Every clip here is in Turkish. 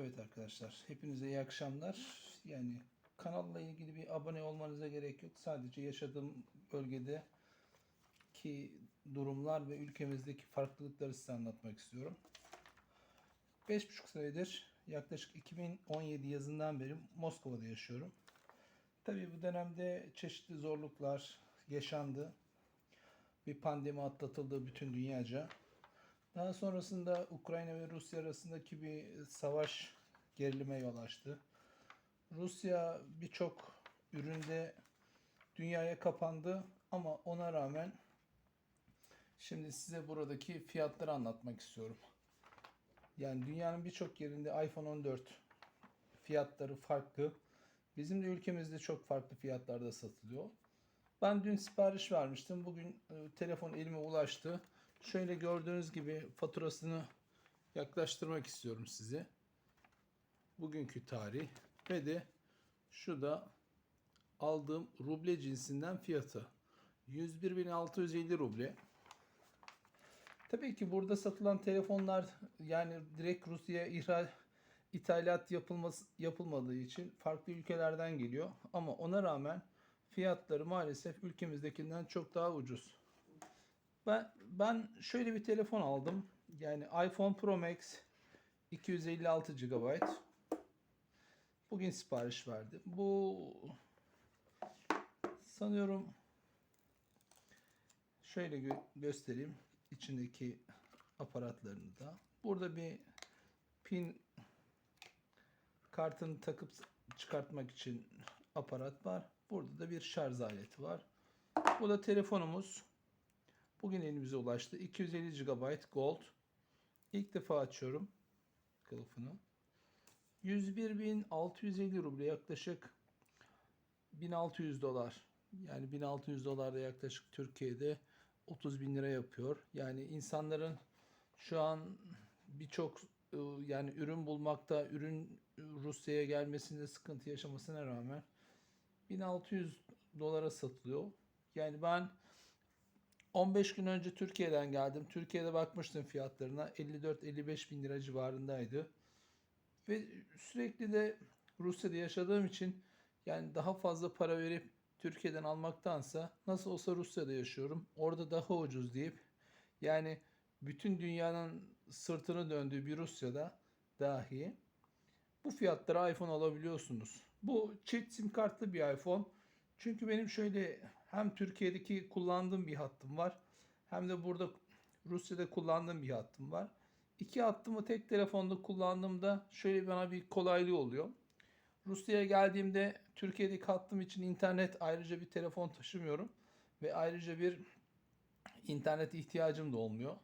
Evet arkadaşlar, hepinize iyi akşamlar. Yani kanalla ilgili bir abone olmanıza gerek yok. Sadece yaşadığım bölgede ki durumlar ve ülkemizdeki farklılıkları size anlatmak istiyorum. 5,5 senedir yaklaşık 2017 yazından beri Moskova'da yaşıyorum. Tabii bu dönemde çeşitli zorluklar yaşandı. Bir pandemi atlatıldı bütün dünyaca. Daha sonrasında Ukrayna ve Rusya arasındaki bir savaş gerilime yol açtı. Rusya birçok üründe dünyaya kapandı ama ona rağmen şimdi size buradaki fiyatları anlatmak istiyorum. Yani dünyanın birçok yerinde iPhone 14 fiyatları farklı. Bizim de ülkemizde çok farklı fiyatlarda satılıyor. Ben dün sipariş vermiştim. Bugün e, telefon elime ulaştı. Şöyle gördüğünüz gibi faturasını yaklaştırmak istiyorum size. Bugünkü tarih ve de şu da aldığım ruble cinsinden fiyatı. 101.650 ruble. Tabii ki burada satılan telefonlar yani direkt Rusya'ya ihraç ithalat yapılması yapılmadığı için farklı ülkelerden geliyor ama ona rağmen fiyatları maalesef ülkemizdekinden çok daha ucuz. Ben ben şöyle bir telefon aldım. Yani iPhone Pro Max 256 GB. Bugün sipariş verdim. Bu sanıyorum şöyle gö- göstereyim içindeki aparatlarını da. Burada bir pin kartını takıp çıkartmak için aparat var. Burada da bir şarj aleti var. Bu da telefonumuz. Bugün elimize ulaştı. 250 GB Gold. İlk defa açıyorum kılıfını. 101.650 ruble yaklaşık 1600 dolar. Yani 1600 dolar da yaklaşık Türkiye'de 30 bin lira yapıyor. Yani insanların şu an birçok e, yani ürün bulmakta, ürün Rusya'ya gelmesinde sıkıntı yaşamasına rağmen 1600 dolara satılıyor. Yani ben 15 gün önce Türkiye'den geldim. Türkiye'de bakmıştım fiyatlarına. 54-55 bin lira civarındaydı. Ve sürekli de Rusya'da yaşadığım için yani daha fazla para verip Türkiye'den almaktansa nasıl olsa Rusya'da yaşıyorum. Orada daha ucuz deyip yani bütün dünyanın sırtını döndüğü bir Rusya'da dahi bu fiyatlara iPhone alabiliyorsunuz. Bu çift sim kartlı bir iPhone. Çünkü benim şöyle hem Türkiye'deki kullandığım bir hattım var. Hem de burada Rusya'da kullandığım bir hattım var. İki hattımı tek telefonda kullandığımda şöyle bana bir kolaylığı oluyor. Rusya'ya geldiğimde Türkiye'deki hattım için internet ayrıca bir telefon taşımıyorum. Ve ayrıca bir internet ihtiyacım da olmuyor.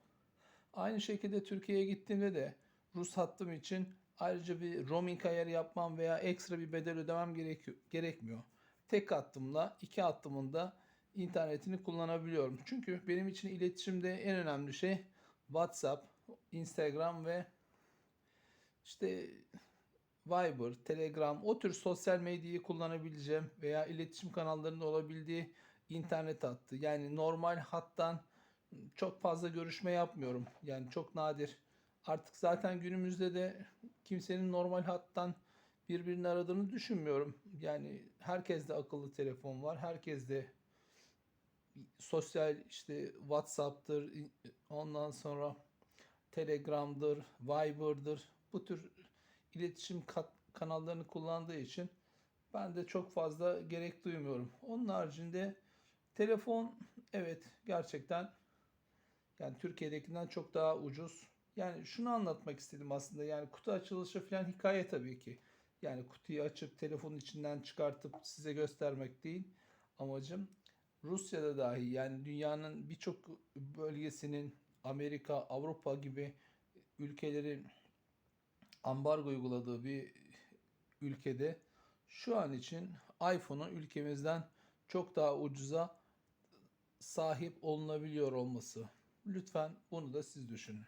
Aynı şekilde Türkiye'ye gittiğimde de Rus hattım için ayrıca bir roaming ayarı yapmam veya ekstra bir bedel ödemem gerekiyor, gerekmiyor. Tek hattımla iki hattımın da internetini kullanabiliyorum. Çünkü benim için iletişimde en önemli şey WhatsApp, Instagram ve işte Viber, Telegram o tür sosyal medyayı kullanabileceğim veya iletişim kanallarında olabildiği internet hattı. Yani normal hattan çok fazla görüşme yapmıyorum. Yani çok nadir. Artık zaten günümüzde de kimsenin normal hattan birbirini aradığını düşünmüyorum. Yani herkeste akıllı telefon var. Herkeste sosyal işte WhatsApp'tır, ondan sonra Telegram'dır, Viber'dır. Bu tür iletişim kanallarını kullandığı için ben de çok fazla gerek duymuyorum. Onun haricinde telefon evet gerçekten yani Türkiye'dekinden çok daha ucuz. Yani şunu anlatmak istedim aslında. Yani kutu açılışı falan hikaye tabii ki. Yani kutuyu açıp telefonun içinden çıkartıp size göstermek değil amacım. Rusya'da dahi yani dünyanın birçok bölgesinin Amerika, Avrupa gibi ülkelerin ambargo uyguladığı bir ülkede şu an için iPhone'un ülkemizden çok daha ucuza sahip olunabiliyor olması. Lütfen bunu da siz düşünün.